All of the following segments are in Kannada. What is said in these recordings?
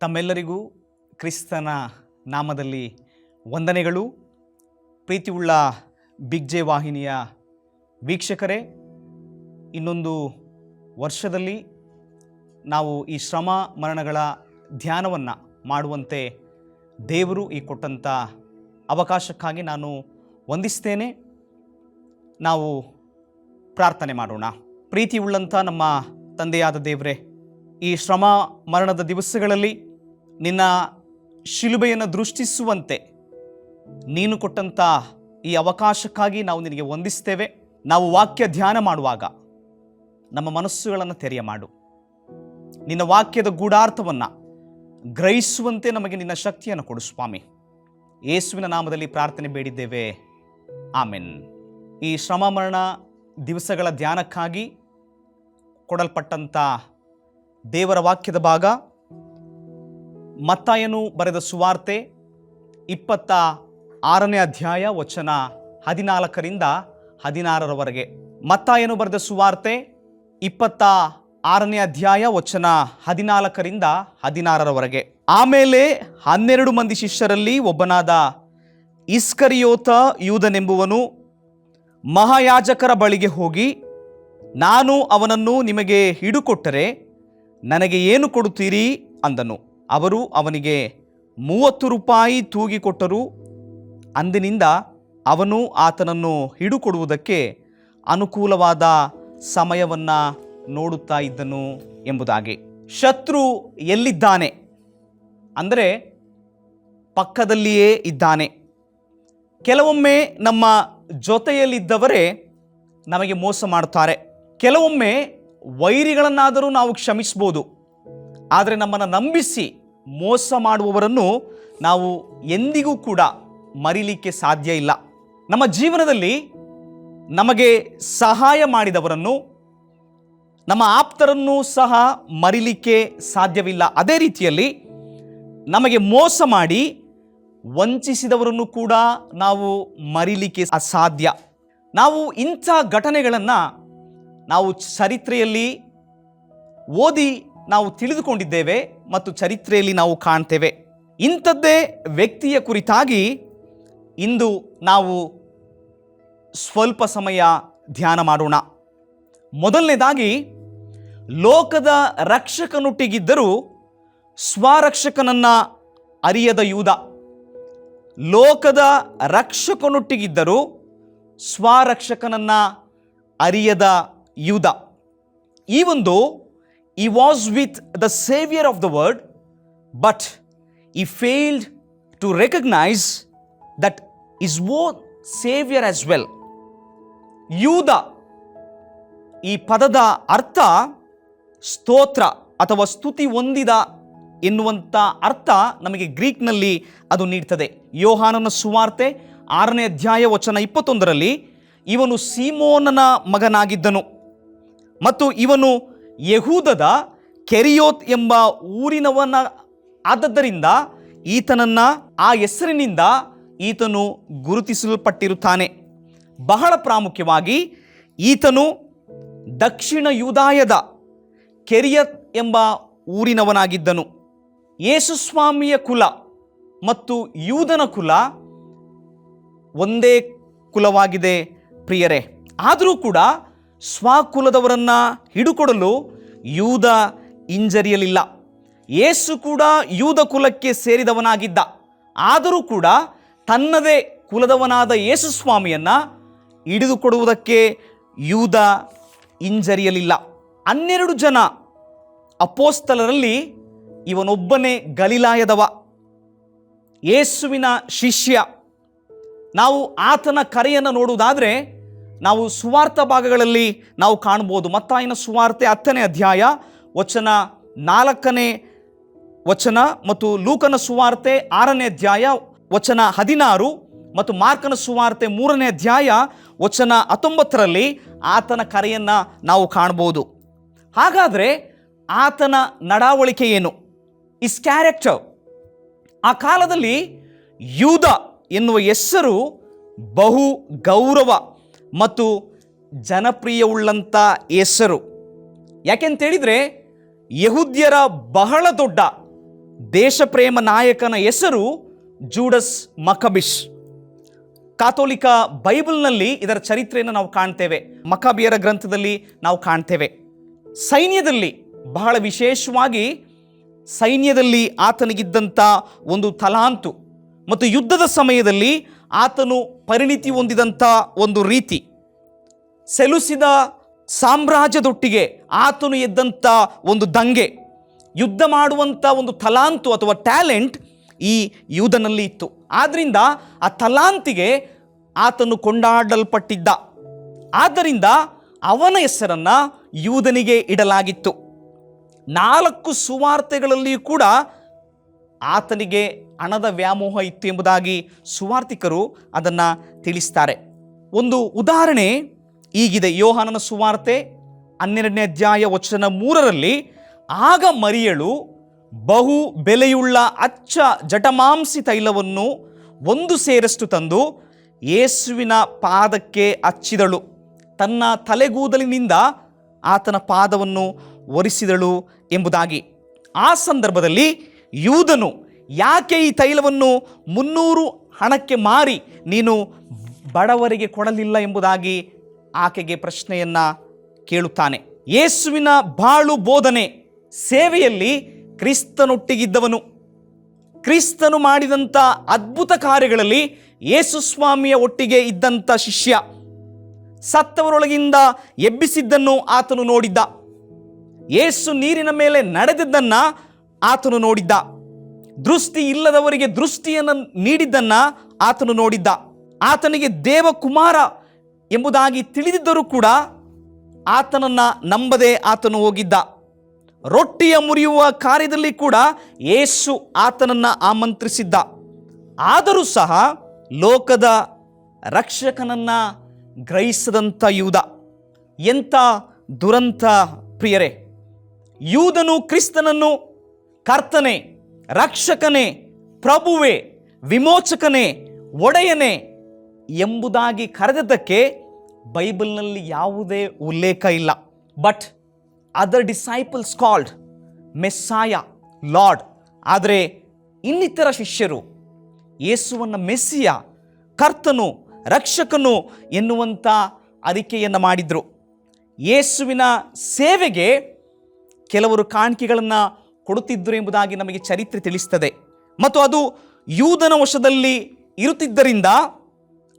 ತಮ್ಮೆಲ್ಲರಿಗೂ ಕ್ರಿಸ್ತನ ನಾಮದಲ್ಲಿ ವಂದನೆಗಳು. ಪ್ರೀತಿಯುಳ್ಳ ಬಿಗ್ ಜೆ ವಾಹಿನಿಯ ವೀಕ್ಷಕರೇ, ಇನ್ನೊಂದು ವರ್ಷದಲ್ಲಿ ನಾವು ಈ ಶ್ರಮ ಮರಣಗಳ ಧ್ಯಾನವನ್ನು ಮಾಡುವಂತೆ ದೇವರು ಈ ಕೊಟ್ಟಂಥ ಅವಕಾಶಕ್ಕಾಗಿ ನಾನು ವಂದಿಸ್ತೇನೆ. ನಾವು ಪ್ರಾರ್ಥನೆ ಮಾಡೋಣ. ಪ್ರೀತಿಯುಳ್ಳಂಥ ನಮ್ಮ ತಂದೆಯಾದ ದೇವರೇ, ಈ ಶ್ರಮ ಮರಣದ ದಿವಸಗಳಲ್ಲಿ ನಿನ್ನ ಶಿಲುಬೆಯನ್ನು ದೃಷ್ಟಿಸುವಂತೆ ನೀನು ಕೊಟ್ಟಂಥ ಈ ಅವಕಾಶಕ್ಕಾಗಿ ನಾವು ನಿನಗೆ ವಂದಿಸ್ತೇವೆ. ನಾವು ವಾಕ್ಯ ಧ್ಯಾನ ಮಾಡುವಾಗ ನಮ್ಮ ಮನಸ್ಸುಗಳನ್ನು ತೆರೆಯ ಮಾಡು. ನಿನ್ನ ವಾಕ್ಯದ ಗೂಢಾರ್ಥವನ್ನು ಗ್ರಹಿಸುವಂತೆ ನಮಗೆ ನಿನ್ನ ಶಕ್ತಿಯನ್ನು ಕೊಡು ಸ್ವಾಮಿ. ಯೇಸುವಿನ ನಾಮದಲ್ಲಿ ಪ್ರಾರ್ಥನೆ ಬೇಡಿದ್ದೇವೆ. ಆಮೆನ್. ಈ ಶ್ರಮ ಮರಣ ದಿವಸಗಳ ಧ್ಯಾನಕ್ಕಾಗಿ ಕೊಡಲ್ಪಟ್ಟಂಥ ದೇವರ ವಾಕ್ಯದ ಭಾಗ ಮತ್ತಾಯನು ಬರೆದ ಸುವಾರ್ತೆ ಇಪ್ಪತ್ತ ಆರನೇ ಅಧ್ಯಾಯ ವಚನ ಹದಿನಾಲ್ಕರಿಂದ ಹದಿನಾರರವರೆಗೆ. ಮತ್ತಾಯನು ಬರೆದ ಸುವಾರ್ತೆ ಇಪ್ಪತ್ತ ಆರನೇ ಅಧ್ಯಾಯ ವಚನ ಹದಿನಾಲ್ಕರಿಂದ ಹದಿನಾರರವರೆಗೆ. ಆಮೇಲೆ ಹನ್ನೆರಡು ಮಂದಿ ಶಿಷ್ಯರಲ್ಲಿ ಒಬ್ಬನಾದ ಇಸ್ಕರಿಯೋತ ಯೂದನೆಂಬುವನು ಮಹಾಯಾಜಕರ ಬಳಿಗೆ ಹೋಗಿ, ನಾನು ಅವನನ್ನು ನಿಮಗೆ ಹಿಡುಕೊಟ್ಟರೆ ನನಗೆ ಏನು ಕೊಡುತ್ತೀರಿ? ಅಂದನು. ಅವರು ಅವನಿಗೆ ಮೂವತ್ತು ರೂಪಾಯಿ ತೂಗಿಕೊಟ್ಟರು. ಅಂದಿನಿಂದ ಅವನು ಆತನನ್ನು ಹಿಡುಕೊಡುವುದಕ್ಕೆ ಅನುಕೂಲವಾದ ಸಮಯವನ್ನು ನೋಡುತ್ತಾ ಇದ್ದನು ಎಂಬುದಾಗಿ. ಶತ್ರು ಎಲ್ಲಿದ್ದಾನೆ? ಅಂದರೆ ಪಕ್ಕದಲ್ಲಿಯೇ ಇದ್ದಾನೆ. ಕೆಲವೊಮ್ಮೆ ನಮ್ಮ ಜೊತೆಯಲ್ಲಿದ್ದವರೇ ನಮಗೆ ಮೋಸ ಮಾಡುತ್ತಾರೆ. ಕೆಲವೊಮ್ಮೆ ವೈರಿಗಳನ್ನಾದರೂ ನಾವು ಕ್ಷಮಿಸ್ಬೋದು. ಆದರೆ ನಮ್ಮನ್ನು ನಂಬಿಸಿ ಮೋಸ ಮಾಡುವವರನ್ನು ನಾವು ಎಂದಿಗೂ ಕೂಡ ಮರಿಲಿಕ್ಕೆ ಸಾಧ್ಯ ಇಲ್ಲ. ನಮ್ಮ ಜೀವನದಲ್ಲಿ ನಮಗೆ ಸಹಾಯ ಮಾಡಿದವರನ್ನು, ನಮ್ಮ ಆಪ್ತರನ್ನು ಸಹ ಮರಿಲಿಕ್ಕೆ ಸಾಧ್ಯವಿಲ್ಲ. ಅದೇ ರೀತಿಯಲ್ಲಿ ನಮಗೆ ಮೋಸ ಮಾಡಿ ವಂಚಿಸಿದವರನ್ನು ಕೂಡ ನಾವು ಮರಿಲಿಕ್ಕೆ ಅಸಾಧ್ಯ. ನಾವು ಇಂಥ ಘಟನೆಗಳನ್ನು ನಾವು ಚರಿತ್ರೆಯಲ್ಲಿ ಓದಿ ನಾವು ತಿಳಿದುಕೊಂಡಿದ್ದೇವೆ ಮತ್ತು ಚರಿತ್ರೆಯಲ್ಲಿ ನಾವು ಕಾಣ್ತೇವೆ. ಇಂಥದ್ದೇ ವ್ಯಕ್ತಿಯ ಕುರಿತಾಗಿ ಇಂದು ನಾವು ಸ್ವಲ್ಪ ಸಮಯ ಧ್ಯಾನ ಮಾಡೋಣ. ಮೊದಲನೇದಾಗಿ, ಲೋಕದ ರಕ್ಷಕನುಟ್ಟಿಗಿದ್ದರೂ ಸ್ವರಕ್ಷಕನನ್ನು ಅರಿಯದ ಯೂದ. ಲೋಕದ ರಕ್ಷಕನೊಟ್ಟಿಗಿದ್ದರೂ ಸ್ವರಕ್ಷಕನನ್ನು ಅರಿಯದ ಯೂದ. ಈ ಒಂದು he was with the saviour of the word but he failed to recognise that his own saviour as well ಯೂದ ಈ ಪದದ ಅರ್ಥ ಸ್ತೋತ್ರ ಅಥವಾ ಸ್ತುತಿ ಹೊಂದಿದ ಎನ್ನುವಂಥ ಅರ್ಥ ನಮಗೆ ಗ್ರೀಕ್ನಲ್ಲಿ ಅದು ನೀಡ್ತದೆ. ಯೋಹಾನನ ಸುವಾರ್ತೆ ಆರನೇ ಅಧ್ಯಾಯ ವಚನ ಇಪ್ಪತ್ತೊಂದರಲ್ಲಿ, ಇವನು ಸೀಮೋನನ ಮಗನಾಗಿದ್ದನು ಮತ್ತು ಇವನು ಯಹೂದದ ಕೆರಿಯೋತ್ ಎಂಬ ಊರಿನವನ ಆದದ್ದರಿಂದ ಈತನನ್ನು ಆ ಹೆಸರಿನಿಂದ ಈತನು ಗುರುತಿಸಲ್ಪಟ್ಟಿರುತ್ತಾನೆ. ಬಹಳ ಪ್ರಾಮುಖ್ಯವಾಗಿ ಈತನು ದಕ್ಷಿಣ ಯೂದಾಯದ ಕೆರಿಯತ್ ಎಂಬ ಊರಿನವನಾಗಿದ್ದನು. ಯೇಸುಸ್ವಾಮಿಯ ಕುಲ ಮತ್ತು ಯೂದನ ಕುಲ ಒಂದೇ ಕುಲವಾಗಿದೆ ಪ್ರಿಯರೇ. ಆದರೂ ಕೂಡ ಸ್ವಕುಲದವರನ್ನು ಹಿಡುಕೊಡಲು ಯೂದ ಹಿಂಜರಿಯಲಿಲ್ಲ. ಯೇಸು ಕೂಡ ಯೂದ ಕುಲಕ್ಕೆ ಸೇರಿದವನಾಗಿದ್ದ. ಆದರೂ ಕೂಡ ತನ್ನದೇ ಕುಲದವನಾದ ಯೇಸು ಸ್ವಾಮಿಯನ್ನು ಹಿಡಿದುಕೊಡುವುದಕ್ಕೆ ಯೂದ ಹಿಂಜರಿಯಲಿಲ್ಲ. ಹನ್ನೆರಡು ಜನ ಅಪೋಸ್ತಲರಲ್ಲಿ ಇವನೊಬ್ಬನೇ ಗಲಿಲಾಯದವ. ಯೇಸುವಿನ ಶಿಷ್ಯ. ನಾವು ಆತನ ಕರೆಯನ್ನು ನೋಡುವುದಾದರೆ ನಾವು ಸುವಾರ್ಥ ಭಾಗಗಳಲ್ಲಿ ನಾವು ಕಾಣ್ಬೋದು. ಮತ್ತಾಯಿನ ಸುವಾರ್ತೆ ಹತ್ತನೇ ಅಧ್ಯಾಯ ವಚನ ನಾಲ್ಕನೇ ವಚನ ಮತ್ತು ಲೂಕನ ಸುವಾರ್ತೆ ಆರನೇ ಅಧ್ಯಾಯ ವಚನ ಹದಿನಾರು ಮತ್ತು ಮಾರ್ಕನ ಸುವಾರ್ತೆ ಮೂರನೇ ಅಧ್ಯಾಯ ವಚನ ಹತ್ತೊಂಬತ್ತರಲ್ಲಿ ಆತನ ಕರೆಯನ್ನು ನಾವು ಕಾಣ್ಬೋದು. ಹಾಗಾದರೆ ಆತನ ನಡಾವಳಿಕೆ ಏನು? ಇಸ್ ಕ್ಯಾರೆಕ್ಟರ್ ಆ ಕಾಲದಲ್ಲಿ ಯೂದ ಎನ್ನುವ ಹೆಸರು ಬಹು ಗೌರವ. ಮತ್ತು ಜನಪ್ರಿಯವುಳ್ಳಂಥ ಹೆಸರು ಯಾಕೆಂತೇಳಿದರೆ ಯಹುದ್ಯರ ಬಹಳ ದೊಡ್ಡ ದೇಶಪ್ರೇಮ ನಾಯಕನ ಹೆಸರು ಜೂಡಸ್ ಮಕಬಿಷ್. ಕಾಥೋಲಿಕ ಬೈಬಲ್ನಲ್ಲಿ ಇದರ ಚರಿತ್ರೆಯನ್ನು ನಾವು ಕಾಣ್ತೇವೆ. ಮಕಬಿಯರ ಗ್ರಂಥದಲ್ಲಿ ನಾವು ಕಾಣ್ತೇವೆ. ಸೈನ್ಯದಲ್ಲಿ ಬಹಳ ವಿಶೇಷವಾಗಿ ಸೈನ್ಯದಲ್ಲಿ ಆತನಿಗಿದ್ದಂಥ ಒಂದು ತಲಾಂತು ಮತ್ತು ಯುದ್ಧದ ಸಮಯದಲ್ಲಿ ಆತನು ಪರಿಣಿತಿ ಹೊಂದಿದಂಥ ಒಂದು ರೀತಿ. ಸೆಲುಸಿದ ಸಾಮ್ರಾಜ್ಯದೊಟ್ಟಿಗೆ ಆತನು ಎದ್ದಂಥ ಒಂದು ದಂಗೆ. ಯುದ್ಧ ಮಾಡುವಂಥ ಒಂದು ತಲಾಂತು ಅಥವಾ ಟ್ಯಾಲೆಂಟ್ ಈ ಯೂದನಲ್ಲಿ ಇತ್ತು. ಆದ್ದರಿಂದ ಆ ತಲಾಂತಿಗೆ ಆತನು ಕೊಂಡಾಡಲ್ಪಟ್ಟಿದ್ದ. ಆದ್ದರಿಂದ ಅವನ ಹೆಸರನ್ನು ಯೂದನಿಗೆ ಇಡಲಾಗಿತ್ತು. ನಾಲ್ಕು ಸುವಾರ್ತೆಗಳಲ್ಲಿಯೂ ಕೂಡ ಆತನಿಗೆ ಹಣದ ವ್ಯಾಮೋಹ ಇತ್ತು ಎಂಬುದಾಗಿ ಸುವಾರ್ತಿಕರು ಅದನ್ನು ತಿಳಿಸ್ತಾರೆ. ಒಂದು ಉದಾಹರಣೆ ಈಗಿದೆ. ಯೋಹಾನನ ಸುವಾರ್ತೆ ಹನ್ನೆರಡನೇ ಅಧ್ಯಾಯ ವಚನ ಮೂರರಲ್ಲಿ, ಆಗ ಮರಿಯಳು ಬಹು ಬೆಲೆಯುಳ್ಳ ಅಚ್ಚ ಜಟಮಾಂಸಿ ತೈಲವನ್ನು ಒಂದು ಸೇರಷ್ಟು ತಂದು ಯೇಸುವಿನ ಪಾದಕ್ಕೆ ಹಚ್ಚಿದಳು. ತನ್ನ ತಲೆಗೂದಲಿನಿಂದ ಆತನ ಪಾದವನ್ನು ಒರೆಸಿದಳು ಎಂಬುದಾಗಿ. ಆ ಸಂದರ್ಭದಲ್ಲಿ ಯೂದನು, ಯಾಕೆ ಈ ತೈಲವನ್ನು ಮುನ್ನೂರು ಹಣಕ್ಕೆ ಮಾರಿ ನೀನು ಬಡವರಿಗೆ ಕೊಡಲಿಲ್ಲ ಎಂಬುದಾಗಿ ಆಕೆಗೆ ಪ್ರಶ್ನೆಯನ್ನು ಕೇಳುತ್ತಾನೆ. ಯೇಸುವಿನ ಬಾಳು ಬೋಧನೆ ಸೇವೆಯಲ್ಲಿ ಕ್ರಿಸ್ತನೊಟ್ಟಿಗಿದ್ದವನು. ಕ್ರಿಸ್ತನು ಮಾಡಿದಂಥ ಅದ್ಭುತ ಕಾರ್ಯಗಳಲ್ಲಿ ಯೇಸು ಸ್ವಾಮಿಯ ಒಟ್ಟಿಗೆ ಇದ್ದಂಥ ಶಿಷ್ಯ. ಸತ್ತವರೊಳಗಿಂದ ಎಬ್ಬಿಸಿದ್ದನ್ನು ಆತನು ನೋಡಿದ್ದ. ಯೇಸು ನೀರಿನ ಮೇಲೆ ನಡೆದಿದ್ದನ್ನ ಆತನು ನೋಡಿದ್ದ. ದೃಷ್ಟಿ ಇಲ್ಲದವರಿಗೆ ದೃಷ್ಟಿಯನ್ನು ನೀಡಿದ್ದನ್ನು ಆತನು ನೋಡಿದ್ದ. ಆತನಿಗೆ ದೇವಕುಮಾರ ಎಂಬುದಾಗಿ ತಿಳಿದಿದ್ದರೂ ಕೂಡ ಆತನನ್ನು ನಂಬದೆ ಆತನು ಹೋಗಿದ್ದ. ರೊಟ್ಟಿಯ ಮುರಿಯುವ ಕಾರ್ಯದಲ್ಲಿ ಕೂಡ ಯೇಸು ಆತನನ್ನು ಆಮಂತ್ರಿಸಿದ್ದ. ಆದರೂ ಸಹ ಲೋಕದ ರಕ್ಷಕನನ್ನು ಗ್ರಹಿಸದಂಥ ಯೂದ. ಎಂಥ ದುರಂತ ಪ್ರಿಯರೇ. ಯೂದನು ಕ್ರಿಸ್ತನನ್ನು ಕರ್ತನೆ, ರಕ್ಷಕನೇ, ಪ್ರಭುವೆ, ವಿಮೋಚಕನೇ, ಒಡೆಯನೇ ಎಂಬುದಾಗಿ ಕರೆದದ್ದಕ್ಕೆ ಬೈಬಲ್ನಲ್ಲಿ ಯಾವುದೇ ಉಲ್ಲೇಖ ಇಲ್ಲ. But other disciples called messiah lord ಆದರೆ ಇನ್ನಿತರ ಶಿಷ್ಯರು, ಯೇಸುವನ್ನು ಮೆಸ್ಸಿಯ, ಕರ್ತನು, ರಕ್ಷಕನು ಎನ್ನುವಂಥ ಅರಿಕೆಯನ್ನು ಮಾಡಿದರು. ಯೇಸುವಿನ ಸೇವೆಗೆ ಕೆಲವರು ಕಾಣಿಕೆಗಳನ್ನು ಕೊಡುತ್ತಿದ್ದರು ಎಂಬುದಾಗಿ ನಮಗೆ ಚರಿತ್ರೆ ತಿಳಿಸ್ತದೆ. ಮತ್ತು ಅದು ಯೂದನ ವಶದಲ್ಲಿ ಇರುತ್ತಿದ್ದರಿಂದ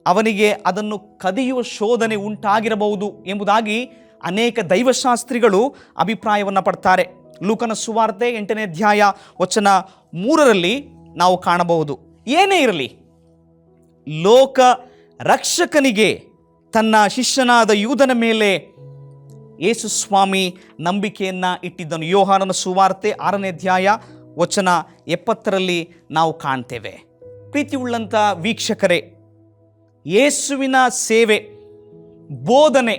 ಅವನಿಗೆ ಅದನ್ನು ಕದಿಯುವ ಶೋಧನೆ ಉಂಟಾಗಿರಬಹುದು ಎಂಬುದಾಗಿ ಅನೇಕ ದೈವಶಾಸ್ತ್ರಿಗಳು ಅಭಿಪ್ರಾಯವನ್ನು ಪಡ್ತಾರೆ. ಲೂಕನ ಸುವಾರ್ತೆ ಎಂಟನೇ ಅಧ್ಯಾಯ ವಚನ ಮೂರರಲ್ಲಿ ನಾವು ಕಾಣಬಹುದು. ಏನೇ ಇರಲಿ, ಲೋಕ ರಕ್ಷಕನಿಗೆ ತನ್ನ ಶಿಷ್ಯನಾದ ಯೂದನ ಮೇಲೆ ಯೇಸು ಸ್ವಾಮಿ ನಂಬಿಕೆಯನ್ನು ಇಟ್ಟಿದ್ದನು. ಯೋಹಾನನ ಸುವಾರ್ತೆ ಆರನೇ ಅಧ್ಯಾಯ ವಚನ ಎಪ್ಪತ್ತರಲ್ಲಿ ನಾವು ಕಾಣ್ತೇವೆ. ಪ್ರೀತಿ ಉಳ್ಳಂಥ ವೀಕ್ಷಕರೇ, ಯೇಸುವಿನ ಸೇವೆ, ಬೋಧನೆ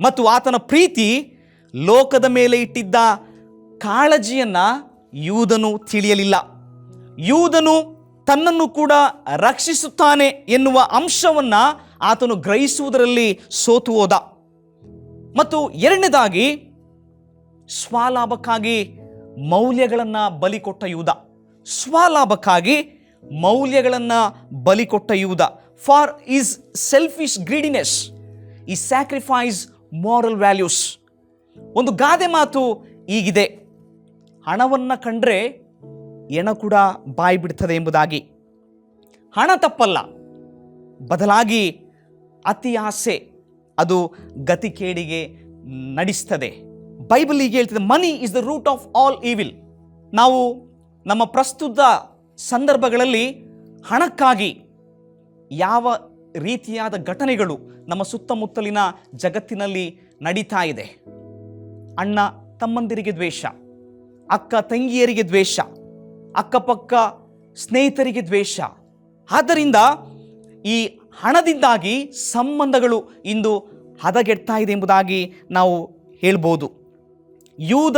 ಮತ್ತು ಆತನ ಪ್ರೀತಿ ಲೋಕದ ಮೇಲೆ ಇಟ್ಟಿದ್ದ ಕಾಳಜಿಯನ್ನು ಯೂದನು ತಿಳಿಯಲಿಲ್ಲ. ಯೂದನು ತನ್ನನ್ನು ಕೂಡ ರಕ್ಷಿಸುತ್ತಾನೆ ಎನ್ನುವ ಅಂಶವನ್ನು ಆತನು ಗ್ರಹಿಸುವುದರಲ್ಲಿ ಸೋತು ಹೋದ. ಮತ್ತು ಎರಡನೇದಾಗಿ ಸ್ವಲಾಭಕ್ಕಾಗಿ ಮೌಲ್ಯಗಳನ್ನು ಬಲಿ ಕೊಟ್ಟ ಯೂದ. ಸ್ವಲಾಭಕ್ಕಾಗಿ ಮೌಲ್ಯಗಳನ್ನು ಬಲಿ ಕೊಟ್ಟ ಯೂದ. ಫಾರ್ ಈಸ್ ಸೆಲ್ಫಿಶ್ ಗ್ರೀಡಿನೆಸ್, ಈ ಸ್ಯಾಕ್ರಿಫೈಸ್ ಮಾರಲ್ ವ್ಯಾಲ್ಯೂಸ್. ಒಂದು ಗಾದೆ ಮಾತು ಈಗಿದೆ ಹಣವನ್ನು ಕಂಡ್ರೆ ಎಣ ಕೂಡ ಬಾಯಿ ಬಿಡ್ತದೆ ಎಂಬುದಾಗಿ. ಹಣ ತಪ್ಪಲ್ಲ, ಬದಲಾಗಿ ಅತಿ ಆಸೆ ಅದು ಗತಿಕೇಡಿಗೆ ನಡೆಸ್ತದೆ. ಬೈಬಲ್ ಹೀಗೆ ಹೇಳ್ತದೆ money is the root of all evil ನಾವು ನಮ್ಮ ಪ್ರಸ್ತುತ ಸಂದರ್ಭಗಳಲ್ಲಿ ಹಣಕ್ಕಾಗಿ ಯಾವ ರೀತಿಯಾದ ಘಟನೆಗಳು ನಮ್ಮ ಸುತ್ತಮುತ್ತಲಿನ ಜಗತ್ತಿನಲ್ಲಿ ನಡೀತಾ ಇದೆ. ಅಣ್ಣ ತಮ್ಮಂದಿರಿಗೆ ದ್ವೇಷ, ಅಕ್ಕ ತಂಗಿಯರಿಗೆ ದ್ವೇಷ, ಅಕ್ಕಪಕ್ಕ ಸ್ನೇಹಿತರಿಗೆ ದ್ವೇಷ. ಆದ್ದರಿಂದ ಈ ಹಣದಿಂದಾಗಿ ಸಂಬಂಧಗಳು ಇಂದು ಹದಗೆಡ್ತಾ ಇದೆ ಎಂಬುದಾಗಿ ನಾವು ಹೇಳ್ಬೋದು. ಯೂದ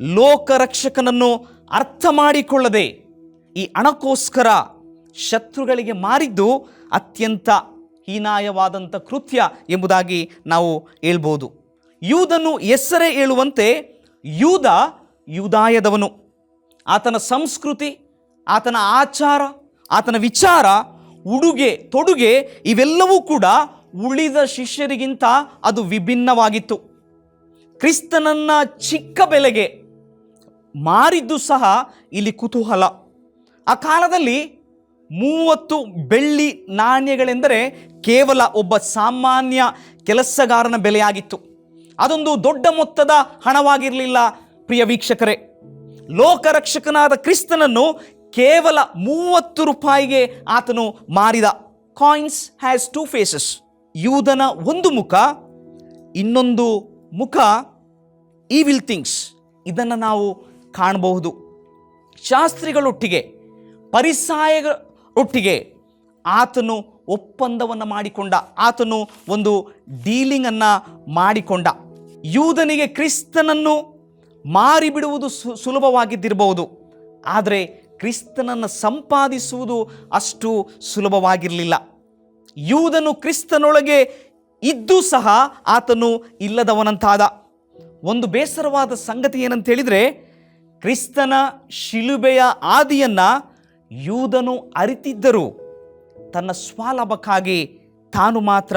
ಲೋಕರಕ್ಷಕನನ್ನು ಅರ್ಥ ಮಾಡಿಕೊಳ್ಳದೆ ಈ ಹಣಕ್ಕೋಸ್ಕರ ಶತ್ರುಗಳಿಗೆ ಮಾರಿದ್ದು ಅತ್ಯಂತ ಹೀನಾಯವಾದಂಥ ಕೃತ್ಯ ಎಂಬುದಾಗಿ ನಾವು ಹೇಳ್ಬೋದು. ಯೂದನು ಹೆಸರೇ ಹೇಳುವಂತೆ ಯೂದ ಯೂದಾಯದವನು. ಆತನ ಸಂಸ್ಕೃತಿ, ಆತನ ಆಚಾರ, ಆತನ ವಿಚಾರ ಉಡುಗೆ, ತೊಡುಗೆ ಇವೆಲ್ಲವೂ ಕೂಡ ಉಳಿದ ಶಿಷ್ಯರಿಗಿಂತ ಅದು ವಿಭಿನ್ನವಾಗಿತ್ತು. ಕ್ರಿಸ್ತನನ್ನ ಚಿಕ್ಕ ಬೆಲೆಗೆ ಮಾರಿದ್ದು ಸಹ ಇಲ್ಲಿ ಕುತೂಹಲ. ಆ ಕಾಲದಲ್ಲಿ ಮೂವತ್ತು ಬೆಳ್ಳಿ ನಾಣ್ಯಗಳೆಂದರೆ ಕೇವಲ ಒಬ್ಬ ಸಾಮಾನ್ಯ ಕೆಲಸಗಾರನ ಬೆಲೆಯಾಗಿತ್ತು. ಅದೊಂದು ದೊಡ್ಡ ಮೊತ್ತದ ಹಣವಾಗಿರಲಿಲ್ಲ, ಪ್ರಿಯ ವೀಕ್ಷಕರೇ. ಲೋಕರಕ್ಷಕನಾದ ಕ್ರಿಸ್ತನನ್ನು ಕೇವಲ ಮೂವತ್ತು ರೂಪಾಯಿಗೆ ಆತನು ಮಾರಿದ ಕಾಯಿನ್ಸ್ ಹ್ಯಾಸ್ ಟೂ ಫೇಸಸ್ ಯೂದನ ಒಂದು ಮುಖ, ಇನ್ನೊಂದು ಮುಖ ಈವಿಲ್ ಥಿಂಗ್ಸ್ ಇದನ್ನು ನಾವು ಕಾಣಬಹುದು. ಶಾಸ್ತ್ರಿಗಳೊಟ್ಟಿಗೆ, ಪರಿಸಾಯಗಳೊಟ್ಟಿಗೆ ಆತನು ಒಪ್ಪಂದವನ್ನು ಮಾಡಿಕೊಂಡ, ಆತನು ಒಂದು ಡೀಲಿಂಗನ್ನು ಮಾಡಿಕೊಂಡ. ಯೂದನಿಗೆ ಕ್ರಿಸ್ತನನ್ನು ಮಾರಿಬಿಡುವುದು ಸುಲಭವಾಗಿದ್ದಿರಬಹುದು. ಆದರೆ ಕ್ರಿಸ್ತನನ್ನು ಸಂಪಾದಿಸುವುದು ಅಷ್ಟು ಸುಲಭವಾಗಿರಲಿಲ್ಲ. ಯೂದನು ಕ್ರಿಸ್ತನೊಳಗೆ ಇದ್ದೂ ಸಹ ಆತನು ಇಲ್ಲದವನಂತಾದ. ಒಂದು ಬೇಸರವಾದ ಸಂಗತಿ ಏನಂತ ಹೇಳಿದರೆ, ಕ್ರಿಸ್ತನ ಶಿಲುಬೆಯ ಆದಿಯನ್ನು ಯೂದನು ಅರಿತಿದ್ದರು ತನ್ನ ಸ್ವಾಲಾಭಕ್ಕಾಗಿ ತಾನು ಮಾತ್ರ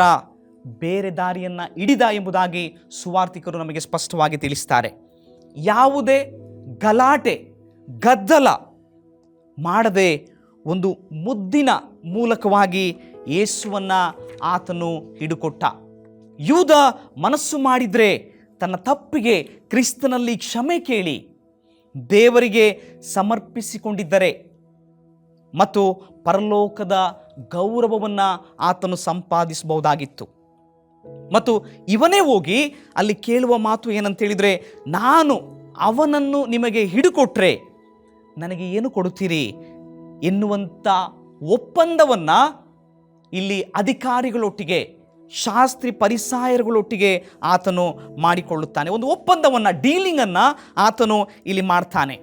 ಬೇರೆ ದಾರಿಯನ್ನು ಹಿಡಿದ ಎಂಬುದಾಗಿ ಸುವಾರ್ಥಿಕರು ನಮಗೆ ಸ್ಪಷ್ಟವಾಗಿ ತಿಳಿಸ್ತಾರೆ. ಯಾವುದೇ ಗಲಾಟೆ, ಗದ್ದಲ ಮಾಡದೆ ಒಂದು ಮುದ್ದಿನ ಮೂಲಕವಾಗಿ ಯೇಸುವನ್ನು ಆತನು ಹಿಡುಕೊಟ್ಟ. ಯೂದ ಮನಸ್ಸು ಮಾಡಿದರೆ ತನ್ನ ತಪ್ಪಿಗೆ ಕ್ರಿಸ್ತನಲ್ಲಿ ಕ್ಷಮೆ ಕೇಳಿ, ದೇವರಿಗೆ ಸಮರ್ಪಿಸಿಕೊಂಡಿದ್ದರೆ ಮತ್ತು ಪರಲೋಕದ ಗೌರವವನ್ನು ಆತನು ಸಂಪಾದಿಸಬಹುದಾಗಿತ್ತು. ಮತ್ತು ಇವನೇ ಹೋಗಿ ಅಲ್ಲಿ ಕೇಳುವ ಮಾತು ಏನಂತೇಳಿದರೆ, ನಾನು ಅವನನ್ನು ನಿಮಗೆ ಹಿಡುಕೊಟ್ರೆ ನನಗೆ ಏನು ಕೊಡುತ್ತೀರಿ? ಎನ್ನುವಂಥ ಒಪ್ಪಂದವನ್ನು ಇಲ್ಲಿ ಅಧಿಕಾರಿಗಳೊಟ್ಟಿಗೆ, ಶಾಸ್ತ್ರಿ ಪರಿಸಾಯರುಗಳೊಟ್ಟಿಗೆ ಆತನು ಮಾಡಿಕೊಳ್ಳುತ್ತಾನೆ. ಒಂದು ಒಪ್ಪಂದವನ್ನು, ಡೀಲಿಂಗನ್ನು ಆತನು ಇಲ್ಲಿ ಮಾಡ್ತಾನೆ.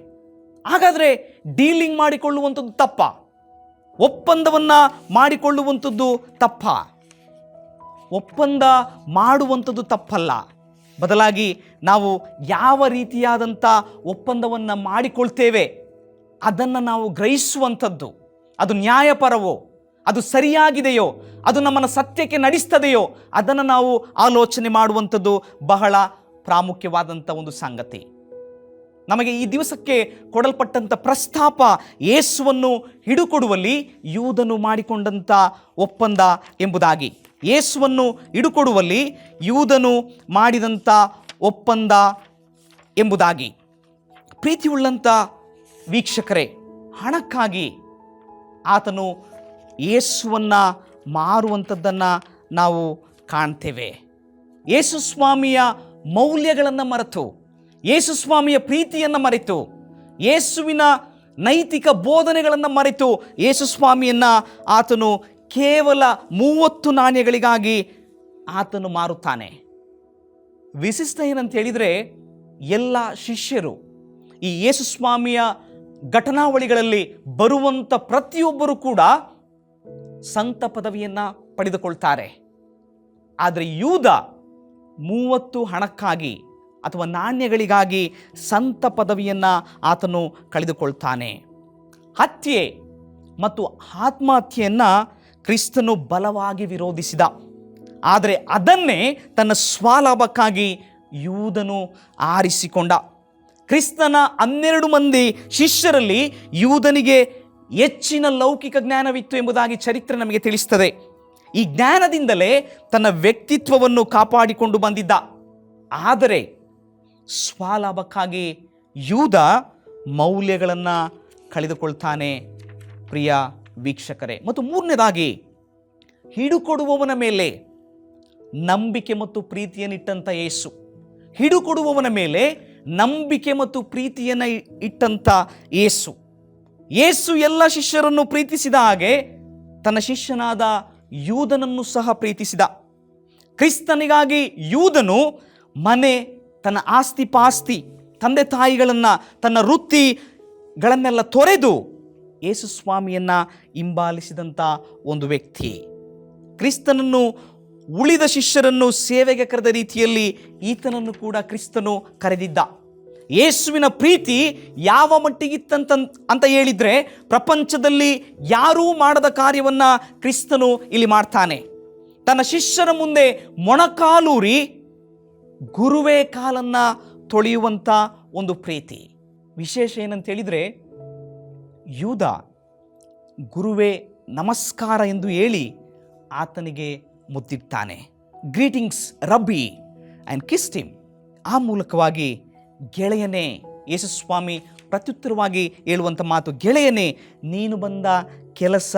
ಹಾಗಾದರೆ ಡೀಲಿಂಗ್ ಮಾಡಿಕೊಳ್ಳುವಂಥದ್ದು ತಪ್ಪ? ಒಪ್ಪಂದವನ್ನು ಮಾಡಿಕೊಳ್ಳುವಂಥದ್ದು ತಪ್ಪ? ಒಪ್ಪಂದ ಮಾಡುವಂಥದ್ದು ತಪ್ಪಲ್ಲ. ಬದಲಾಗಿ ನಾವು ಯಾವ ರೀತಿಯಾದಂಥ ಒಪ್ಪಂದವನ್ನು ಮಾಡಿಕೊಳ್ತೇವೆ? ಅದನ್ನು ನಾವು ಗ್ರಹಿಸುವಂಥದ್ದು. ಅದು ನ್ಯಾಯಪರವೋ? ಅದು ಸರಿಯಾಗಿದೆಯೋ? ಅದು ನಮ್ಮನ್ನು ಸತ್ಯಕ್ಕೆ ನಡೆಸ್ತದೆಯೋ? ಅದನ್ನು ನಾವು ಆಲೋಚನೆ ಮಾಡುವಂಥದ್ದು ಬಹಳ ಪ್ರಾಮುಖ್ಯವಾದಂಥ ಒಂದು ಸಂಗತಿ. ನಮಗೆ ಈ ದಿವಸಕ್ಕೆ ಕೊಡಲ್ಪಟ್ಟಂಥ ಪ್ರಸ್ತಾಪ ಯೇಸುವನ್ನು ಹಿಡುಕೊಡುವಲ್ಲಿ ಯೂದನು ಮಾಡಿಕೊಂಡಂಥ ಒಪ್ಪಂದ ಎಂಬುದಾಗಿ. ಯೇಸುವನ್ನು ಹಿಡುಕೊಡುವಲ್ಲಿ ಯೂದನು ಮಾಡಿದಂಥ ಒಪ್ಪಂದ ಎಂಬುದಾಗಿ. ಪ್ರೀತಿಯುಳ್ಳಂಥ ವೀಕ್ಷಕರೇ, ಹಣಕ್ಕಾಗಿ ಆತನು ಯೇಸುವನ್ನು ಮಾರುವಂಥದ್ದನ್ನು ನಾವು ಕಾಣ್ತೇವೆ. ಯೇಸುಸ್ವಾಮಿಯ ಮೌಲ್ಯಗಳನ್ನು ಮರೆತು ಯೇಸು ಸ್ವಾಮಿಯ ಪ್ರೀತಿಯನ್ನು ಮರೆತು, ಯೇಸುವಿನ ನೈತಿಕ ಬೋಧನೆಗಳನ್ನು ಮರೆತು ಯೇಸು ಸ್ವಾಮಿಯನ್ನು ಆತನು ಕೇವಲ ಮೂವತ್ತು ನಾಣ್ಯಗಳಿಗಾಗಿ ಆತನು ಮಾರುತ್ತಾನೆ. ವಿಶಿಷ್ಟ ಏನಂತ ಹೇಳಿದರೆ, ಎಲ್ಲ ಶಿಷ್ಯರು ಈ ಯೇಸು ಸ್ವಾಮಿಯ ಘಟನಾವಳಿಗಳಲ್ಲಿ ಬರುವಂಥ ಪ್ರತಿಯೊಬ್ಬರು ಕೂಡ ಸಂತ ಪದವಿಯನ್ನು ಪಡೆದುಕೊಳ್ತಾರೆ. ಆದರೆ ಯೂದ ಮೂವತ್ತು ಹಣಕ್ಕಾಗಿ ಅಥವಾ ನಾಣ್ಯಗಳಿಗಾಗಿ ಸಂತ ಪದವಿಯನ್ನು ಆತನು ಕಳೆದುಕೊಳ್ತಾನೆ. ಹತ್ಯೆ ಮತ್ತು ಆತ್ಮಹತ್ಯೆಯನ್ನು ಕ್ರಿಸ್ತನು ಬಲವಾಗಿ ವಿರೋಧಿಸಿದ. ಆದರೆ ಅದನ್ನೇ ತನ್ನ ಸ್ವಲಾಭಕ್ಕಾಗಿ ಯೂದನು ಆರಿಸಿಕೊಂಡ. ಕ್ರಿಸ್ತನ ಹನ್ನೆರಡು ಮಂದಿ ಶಿಷ್ಯರಲ್ಲಿ ಯೂದನಿಗೆ ಹೆಚ್ಚಿನ ಲೌಕಿಕ ಜ್ಞಾನವಿತ್ತು ಎಂಬುದಾಗಿ ಚರಿತ್ರೆ ನಮಗೆ ತಿಳಿಸ್ತದೆ. ಈ ಜ್ಞಾನದಿಂದಲೇ ತನ್ನ ವ್ಯಕ್ತಿತ್ವವನ್ನು ಕಾಪಾಡಿಕೊಂಡು ಬಂದಿದ್ದ. ಆದರೆ ಸ್ವಲಾಭಕ್ಕಾಗಿ ಯೂದ ಮೌಲ್ಯಗಳನ್ನು ಕಳೆದುಕೊಳ್ತಾನೆ, ಪ್ರಿಯ ವೀಕ್ಷಕರೇ. ಮತ್ತು ಮೂರನೇದಾಗಿ, ಹಿಡುಕೊಡುವವನ ಮೇಲೆ ನಂಬಿಕೆ ಮತ್ತು ಪ್ರೀತಿಯನ್ನಿಟ್ಟಂಥ ಯೇಸು. ಹಿಡುಕೊಡುವವನ ಮೇಲೆ ನಂಬಿಕೆ ಮತ್ತು ಪ್ರೀತಿಯನ್ನು ಇಟ್ಟಂಥ ಏಸು. ಏಸು ಎಲ್ಲ ಶಿಷ್ಯರನ್ನು ಪ್ರೀತಿಸಿದ ಹಾಗೆ ತನ್ನ ಶಿಷ್ಯನಾದ ಯೂದನನ್ನು ಸಹ ಪ್ರೀತಿಸಿದ. ಕ್ರಿಸ್ತನಿಗಾಗಿ ಯೂದನು ಮನೆ, ತನ್ನ ಆಸ್ತಿ ಪಾಸ್ತಿ, ತಂದೆ ತಾಯಿಗಳನ್ನು, ತನ್ನ ವೃತ್ತಿಗಳನ್ನೆಲ್ಲ ತೊರೆದು ಯೇಸು ಸ್ವಾಮಿಯನ್ನು ಹಿಂಬಾಲಿಸಿದಂಥ ಒಂದು ವ್ಯಕ್ತಿ. ಕ್ರಿಸ್ತನನ್ನು ಉಳಿದ ಶಿಷ್ಯರನ್ನು ಸೇವೆಗೆ ಕರೆದ ರೀತಿಯಲ್ಲಿ ಈತನನ್ನು ಕೂಡ ಕ್ರಿಸ್ತನು ಕರೆದಿದ್ದ. ಯೇಸುವಿನ ಪ್ರೀತಿ ಯಾವ ಮಟ್ಟಿಗಿತ್ತಂತ ಅಂತ ಹೇಳಿದರೆ ಪ್ರಪಂಚದಲ್ಲಿ ಯಾರೂ ಮಾಡದ ಕಾರ್ಯವನ್ನು ಕ್ರಿಸ್ತನು ಇಲ್ಲಿ ಮಾಡ್ತಾನೆ. ತನ್ನ ಶಿಷ್ಯರ ಮುಂದೆ ಮೊಣಕಾಲೂರಿ ಗುರುವೇ ಕಾಲನ್ನು ತೊಳೆಯುವಂಥ ಒಂದು ಪ್ರೀತಿ. ವಿಶೇಷ ಏನಂತ ಹೇಳಿದರೆ ಯೂದ ಗುರುವೇ ನಮಸ್ಕಾರ ಎಂದು ಹೇಳಿ ಆತನಿಗೆ ಮುದ್ದಿಡ್ತಾನೆ greetings rabbi and kissed him ಆ ಮೂಲಕವಾಗಿ ಗೆಳೆಯನೇ, ಯೇಸುಸ್ವಾಮಿ ಪ್ರತ್ಯುತ್ತರವಾಗಿ ಹೇಳುವಂಥ ಮಾತು, ಗೆಳೆಯನೇ, ನೀನು ಬಂದ ಕೆಲಸ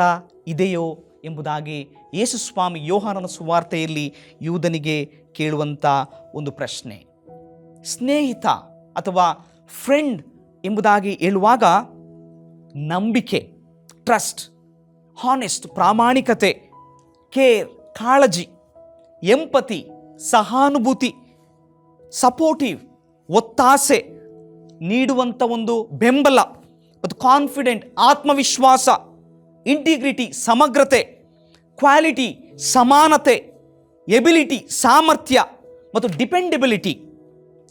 ಇದೆಯೋ ಎಂಬುದಾಗಿ ಯೇಸುಸ್ವಾಮಿ ಯೋಹಾನನ ಸುವಾರ್ತೆಯಲ್ಲಿ ಯೂದನಿಗೆ ಕೇಳುವಂಥ ಒಂದು ಪ್ರಶ್ನೆ. ಸ್ನೇಹಿತ ಅಥವಾ ಫ್ರೆಂಡ್ ಎಂಬುದಾಗಿ ಹೇಳುವಾಗ ನಂಬಿಕೆ ಟ್ರಸ್ಟ್ ಹಾನೆಸ್ಟ್ ಪ್ರಾಮಾಣಿಕತೆ ಕೇರ್ ಕಾಳಜಿ ಎಂಪತಿ ಸಹಾನುಭೂತಿ ಸಪೋರ್ಟಿವ್ ಒತ್ತಾಸೆ ನೀಡುವಂಥ ಒಂದು ಬೆಂಬಲ ಮತ್ತು ಕಾನ್ಫಿಡೆಂಟ್ ಆತ್ಮವಿಶ್ವಾಸ ಇಂಟಿಗ್ರಿಟಿ ಸಮಗ್ರತೆ ಕ್ವಾಲಿಟಿ ಸಮಾನತೆ ಎಬಿಲಿಟಿ ಸಾಮರ್ಥ್ಯ ಮತ್ತು ಡಿಪೆಂಡೆಬಿಲಿಟಿ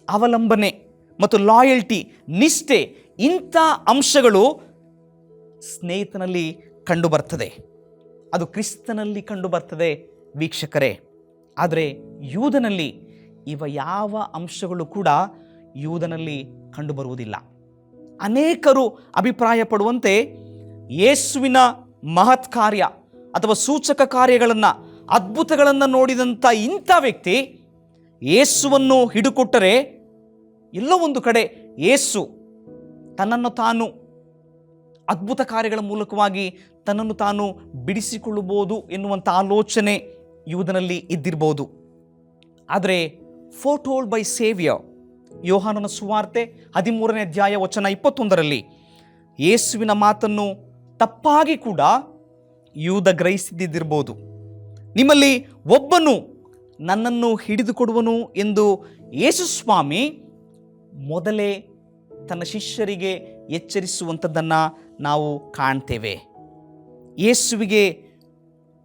ಅವಲಂಬನೆ ಮತ್ತು ಲಾಯಲ್ಟಿ ನಿಷ್ಠೆ ಇಂಥ ಅಂಶಗಳು ಸ್ನೇಹಿತನಲ್ಲಿ ಕಂಡುಬರ್ತದೆ. ಅದು ಕ್ರಿಸ್ತನಲ್ಲಿ ಕಂಡುಬರ್ತದೆ ವೀಕ್ಷಕರೇ. ಆದರೆ ಯೂದನಲ್ಲಿ ಇವ ಯಾವ ಅಂಶಗಳು ಕೂಡ ಯೂದನಲ್ಲಿ ಕಂಡುಬರುವುದಿಲ್ಲ. ಅನೇಕರು ಅಭಿಪ್ರಾಯ ಪಡುವಂತೆ ಯೇಸುವಿನ ಮಹತ್ ಕಾರ್ಯ ಅಥವಾ ಸೂಚಕ ಕಾರ್ಯಗಳನ್ನು, ಅದ್ಭುತಗಳನ್ನು ನೋಡಿದಂಥ ಇಂಥ ವ್ಯಕ್ತಿ ಯೇಸುವನ್ನು ಹಿಡುಕೊಟ್ಟರೆ ಎಲ್ಲೋ ಒಂದು ಕಡೆ ಯೇಸು ತನ್ನನ್ನು ತಾನು ಅದ್ಭುತ ಕಾರ್ಯಗಳ ಮೂಲಕವಾಗಿ ತನ್ನನ್ನು ತಾನು ಬಿಡಿಸಿಕೊಳ್ಳಬಹುದು ಎನ್ನುವಂಥ ಆಲೋಚನೆ ಯೂದನಲ್ಲಿ ಇದ್ದಿರ್ಬೋದು. ಆದರೆ ಫೋಟೋಲ್ಡ್ ಬೈ ಸೇವಿಯರ್ ಯೋಹಾನನ ಸುವಾರ್ತೆ ಹದಿಮೂರನೇ ಅಧ್ಯಾಯ ವಚನ ಇಪ್ಪತ್ತೊಂದರಲ್ಲಿ ಯೇಸುವಿನ ಮಾತನ್ನು ತಪ್ಪಾಗಿ ಕೂಡ ಯೂದ ಗ್ರಹಿಸಿದ್ದಿರ್ಬೋದು ನಿಮ್ಮಲ್ಲಿ ಒಬ್ಬನು ನನ್ನನ್ನು ಹಿಡಿದುಕೊಡುವನು ಎಂದು ಯೇಸುಸ್ವಾಮಿ ಮೊದಲೇ ತನ್ನ ಶಿಷ್ಯರಿಗೆ ಎಚ್ಚರಿಸುವಂಥದ್ದನ್ನು ನಾವು ಕಾಣ್ತೇವೆ. ಯೇಸುವಿಗೆ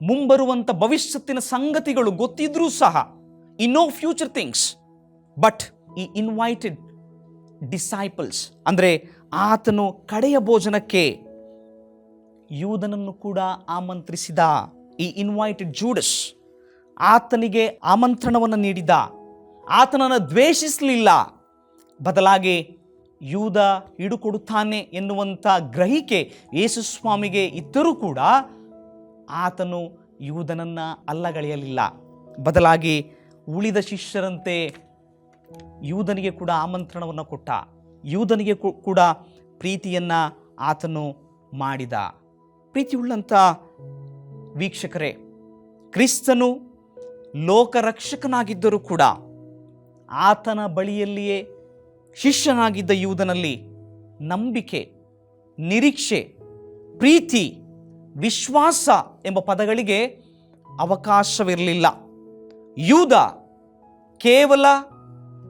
ಮುಂಬರುವಂಥ ಭವಿಷ್ಯತ್ತಿನ ಸಂಗತಿಗಳು ಗೊತ್ತಿದ್ರೂ ಸಹ ಇನ್ನೋ future things but he invited disciples ಅಂದರೆ ಆತನು ಕಡೆಯ ಭೋಜನಕ್ಕೆ ಯೂದನನ್ನು ಕೂಡ ಆಮಂತ್ರಿಸಿದ ಈ ಇನ್ವೈಟೆಡ್ ಜೂಡಸ್ ಆತನಿಗೆ ಆಮಂತ್ರಣವನ್ನು ನೀಡಿದ. ಆತನನ್ನು ದ್ವೇಷಿಸಲಿಲ್ಲ. ಬದಲಾಗಿ ಯೂದ ಹಿಡುಕೊಡುತ್ತಾನೆ ಎನ್ನುವಂಥ ಗ್ರಹಿಕೆ ಯೇಸುಸ್ವಾಮಿಗೆ ಇದ್ದರೂ ಕೂಡ ಆತನು ಯೂದನನ್ನು ಅಲ್ಲಗಳೆಯಲಿಲ್ಲ. ಬದಲಾಗಿ ಉಳಿದ ಶಿಷ್ಯರಂತೆ ಯೂದನಿಗೆ ಕೂಡ ಆಮಂತ್ರಣವನ್ನು ಕೊಟ್ಟ. ಯೂದನಿಗೆ ಕೂಡ ಪ್ರೀತಿಯನ್ನು ಆತನು ಮಾಡಿದ. ಪ್ರೀತಿಯುಳ್ಳಂಥ ವೀಕ್ಷಕರೇ, ಕ್ರಿಸ್ತನು ಲೋಕರಕ್ಷಕನಾಗಿದ್ದರೂ ಕೂಡ ಆತನ ಬಳಿಯಲ್ಲಿಯೇ ಶಿಷ್ಯನಾಗಿದ್ದ ಯೂದನಲ್ಲಿ ನಂಬಿಕೆ, ನಿರೀಕ್ಷೆ, ಪ್ರೀತಿ, ವಿಶ್ವಾಸ ಎಂಬ ಪದಗಳಿಗೆ ಅವಕಾಶವಿರಲಿಲ್ಲ. ಯೂದ ಕೇವಲ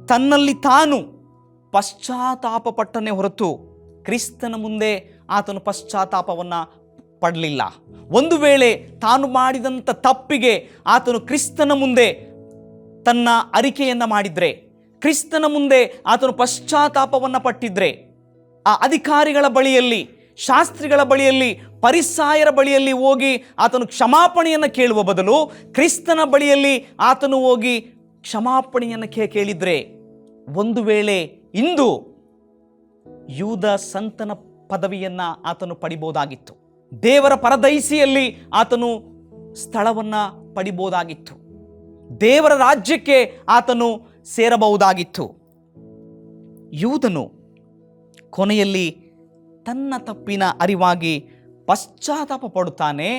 ತನ್ನಲ್ಲಿ ತಾನು ಪಶ್ಚಾತ್ತಾಪ ಪಟ್ಟನೆ ಹೊರತು ಕ್ರಿಸ್ತನ ಮುಂದೆ ಆತನು ಪಶ್ಚಾತ್ತಾಪವನ್ನು ಪಡಲಿಲ್ಲ. ಒಂದು ವೇಳೆ ತಾನು ಮಾಡಿದಂಥ ತಪ್ಪಿಗೆ ಆತನು ಕ್ರಿಸ್ತನ ಮುಂದೆ ತನ್ನ ಅರಿಕೆಯನ್ನು ಮಾಡಿದರೆ, ಕ್ರಿಸ್ತನ ಮುಂದೆ ಆತನು ಪಶ್ಚಾತ್ತಾಪವನ್ನು ಪಟ್ಟಿದ್ರೆ, ಆ ಅಧಿಕಾರಿಗಳ ಬಳಿಯಲ್ಲಿ, ಶಾಸ್ತ್ರಿಗಳ ಬಳಿಯಲ್ಲಿ, ಪರಿಸಾಯರ ಬಳಿಯಲ್ಲಿ ಹೋಗಿ ಆತನು ಕ್ಷಮಾಪಣೆಯನ್ನು ಕೇಳುವ ಬದಲು ಕ್ರಿಸ್ತನ ಬಳಿಯಲ್ಲಿ ಆತನು ಹೋಗಿ ಕ್ಷಮಾಪಣೆಯನ್ನು ಕೇ, ಕೇಳಿದರೆ ಒಂದು ವೇಳೆ ಇಂದು ಯೂದ ಸಂತನ ಪದವಿಯನ್ನು ಆತನು ಪಡಿಬೋದಾಗಿತ್ತು. ದೇವರ ಪರದೈಸಿಯಲ್ಲಿ ಆತನು ಸ್ಥಳವನ್ನು ಪಡಿಬೋದಾಗಿತ್ತು. ದೇವರ ರಾಜ್ಯಕ್ಕೆ ಆತನು ಸೇರಬಹುದಾಗಿತ್ತು. ಯೂದನು ಕೊನೆಯಲ್ಲಿ ತನ್ನ ತಪ್ಪಿನ ಅರಿವಾಗಿ ಪಶ್ಚಾತ್ತಾಪ ಪಡುತ್ತಾನೆ,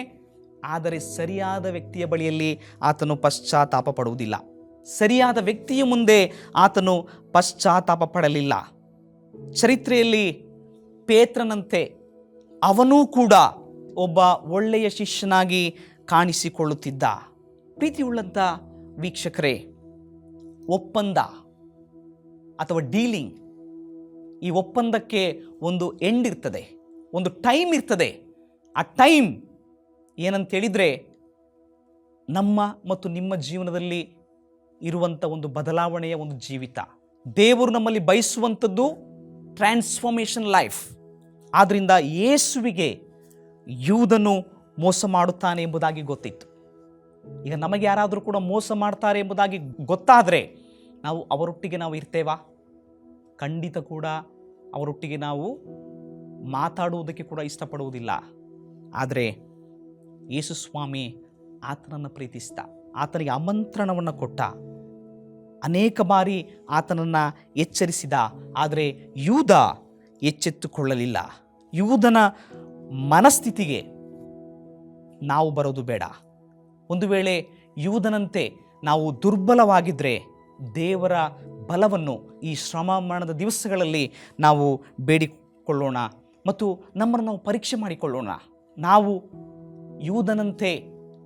ಆದರೆ ಸರಿಯಾದ ವ್ಯಕ್ತಿಯ ಬಳಿಯಲ್ಲಿ ಆತನು ಪಶ್ಚಾತ್ತಾಪ ಪಡುವುದಿಲ್ಲ. ಸರಿಯಾದ ವ್ಯಕ್ತಿಯ ಮುಂದೆ ಆತನು ಪಶ್ಚಾತ್ತಾಪ ಪಡಲಿಲ್ಲ ಚರಿತ್ರೆಯಲ್ಲಿ ಪೇತ್ರನಂತೆ ಅವನೂ ಕೂಡ ಒಬ್ಬ ಒಳ್ಳೆಯ ಶಿಷ್ಯನಾಗಿ ಕಾಣಿಸಿಕೊಳ್ಳುತ್ತಿದ್ದ. ಪ್ರೀತಿಯುಳ್ಳಂಥ ವೀಕ್ಷಕರೇ, ಒಪ್ಪಂದ ಅಥವಾ ಡೀಲಿಂಗ್ ಈ ಒಪ್ಪಂದಕ್ಕೆ ಒಂದು ಎಂಡ್ ಇರ್ತದೆ, ಒಂದು ಟೈಮ್ ಇರ್ತದೆ. ಆ ಟೈಮ್ ಏನಂತೇಳಿದರೆ ನಮ್ಮ ಮತ್ತು ನಿಮ್ಮ ಜೀವನದಲ್ಲಿ ಇರುವಂಥ ಒಂದು ಬದಲಾವಣೆಯ ಒಂದು ಜೀವಿತ. ದೇವರು ನಮ್ಮಲ್ಲಿ ಬಯಸುವಂಥದ್ದು ಟ್ರಾನ್ಸ್ಫಾರ್ಮೇಷನ್ ಲೈಫ್ ಆದ್ದರಿಂದ ಯೇಸುವಿಗೆ ಯೂದನು ಮೋಸ ಮಾಡುತ್ತಾನೆ ಎಂಬುದಾಗಿ ಗೊತ್ತಿತ್ತು. ಈಗ ನಮಗೆ ಯಾರಾದರೂ ಕೂಡ ಮೋಸ ಮಾಡ್ತಾರೆ ಎಂಬುದಾಗಿ ಗೊತ್ತಾದರೆ ನಾವು ಅವರೊಟ್ಟಿಗೆ ನಾವು ಇರ್ತೇವಾ? ಖಂಡಿತ ಕೂಡ ಅವರೊಟ್ಟಿಗೆ ನಾವು ಮಾತಾಡುವುದಕ್ಕೆ ಕೂಡ ಇಷ್ಟಪಡುವುದಿಲ್ಲ. ಆದರೆ ಯೇಸು ಸ್ವಾಮಿ ಆತನನ್ನು ಪ್ರೀತಿಸಿದ ಆತನಿಗೆ ಆಮಂತ್ರಣವನ್ನು ಕೊಟ್ಟ. ಅನೇಕ ಬಾರಿ ಆತನನ್ನು ಎಚ್ಚರಿಸಿದ, ಆದರೆ ಯೂದ ಎಚ್ಚೆತ್ತುಕೊಳ್ಳಲಿಲ್ಲ. ಯೂದನ ಮನಸ್ಥಿತಿಗೆ ನಾವು ಬರೋದು ಬೇಡ. ಒಂದು ವೇಳೆ ಯೂದನಂತೆ ನಾವು ದುರ್ಬಲವಾಗಿದ್ದರೆ ದೇವರ ಬಲವನ್ನು ಈ ಶ್ರಮ ಮರಣದ ದಿವಸಗಳಲ್ಲಿ ನಾವು ಬೇಡಿಕೊಳ್ಳೋಣ ಮತ್ತು ನಮ್ಮನ್ನು ನಾವು ಪರೀಕ್ಷೆ ಮಾಡಿಕೊಳ್ಳೋಣ. ನಾವು ಯೂದನಂತೆ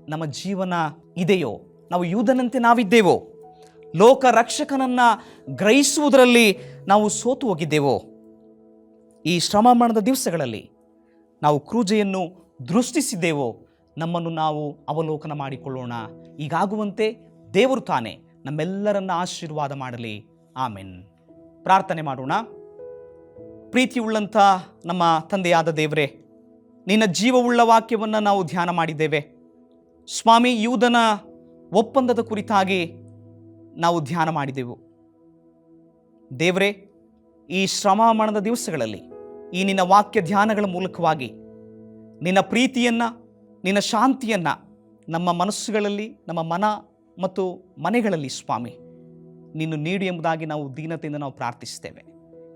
ನಮ್ಮ ಜೀವನ ಇದೆಯೋ? ನಾವು ಯೂಧನಂತೆ ನಾವಿದ್ದೇವೋ? ಲೋಕ ರಕ್ಷಕನನ್ನು ಗ್ರಹಿಸುವುದರಲ್ಲಿ ನಾವು ಸೋತು ಹೋಗಿದ್ದೇವೋ? ಈ ಶ್ರಮ ಮರಣದ ದಿವಸಗಳಲ್ಲಿ ನಾವು ಕ್ರೂಜೆಯನ್ನು ದೃಷ್ಟಿಸಿದ್ದೇವೋ? ನಮ್ಮನ್ನು ನಾವು ಅವಲೋಕನ ಮಾಡಿಕೊಳ್ಳೋಣ. ಈಗಾಗುವಂತೆ ದೇವರು ತಾನೇ ನಮ್ಮೆಲ್ಲರನ್ನ ಆಶೀರ್ವಾದ ಮಾಡಲಿ. ಆಮೆನ್. ಪ್ರಾರ್ಥನೆ ಮಾಡೋಣ. ಪ್ರೀತಿಯುಳ್ಳಂಥ ನಮ್ಮ ತಂದೆಯಾದ ದೇವರೇ, ನಿನ್ನ ಜೀವವುಳ್ಳ ವಾಕ್ಯವನ್ನು ನಾವು ಧ್ಯಾನ ಮಾಡಿದ್ದೇವೆ. ಸ್ವಾಮಿ, ಯೂದನ ಒಪ್ಪಂದದ ಕುರಿತಾಗಿ ನಾವು ಧ್ಯಾನ ಮಾಡಿದೆವು. ದೇವರೇ, ಈ ಶ್ರಮ ಮರಣದ ದಿವಸಗಳಲ್ಲಿ ಈ ನಿನ್ನ ವಾಕ್ಯ ಧ್ಯಾನಗಳ ಮೂಲಕವಾಗಿ ನಿನ್ನ ಪ್ರೀತಿಯನ್ನು, ನಿನ್ನ ಶಾಂತಿಯನ್ನು ನಮ್ಮ ಮನಸ್ಸುಗಳಲ್ಲಿ, ನಮ್ಮ ಮನ ಮತ್ತು ಮನೆಗಳಲ್ಲಿ ಸ್ವಾಮಿ, ನೀನು ನೀಡಿ ಎಂಬುದಾಗಿ ನಾವು ದೀನತೆಯಿಂದ ನಾವು ಪ್ರಾರ್ಥಿಸ್ತೇವೆ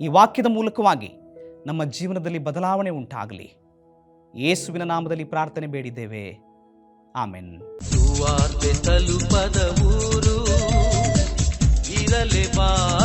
ಈ ವಾಕ್ಯದ ಮೂಲಕವಾಗಿ ನಮ್ಮ ಜೀವನದಲ್ಲಿ ಬದಲಾವಣೆ ಉಂಟಾಗಲಿ. ಯೇಸುವಿನ ನಾಮದಲ್ಲಿ ಪ್ರಾರ್ಥನೆ ಬೇಡಿದ್ದೇವೆ. ಆಮೆನ್. ಸುವಾರ್ತೆ ತಲುಪದ ಊರು ಇರಲೇಬಾರದು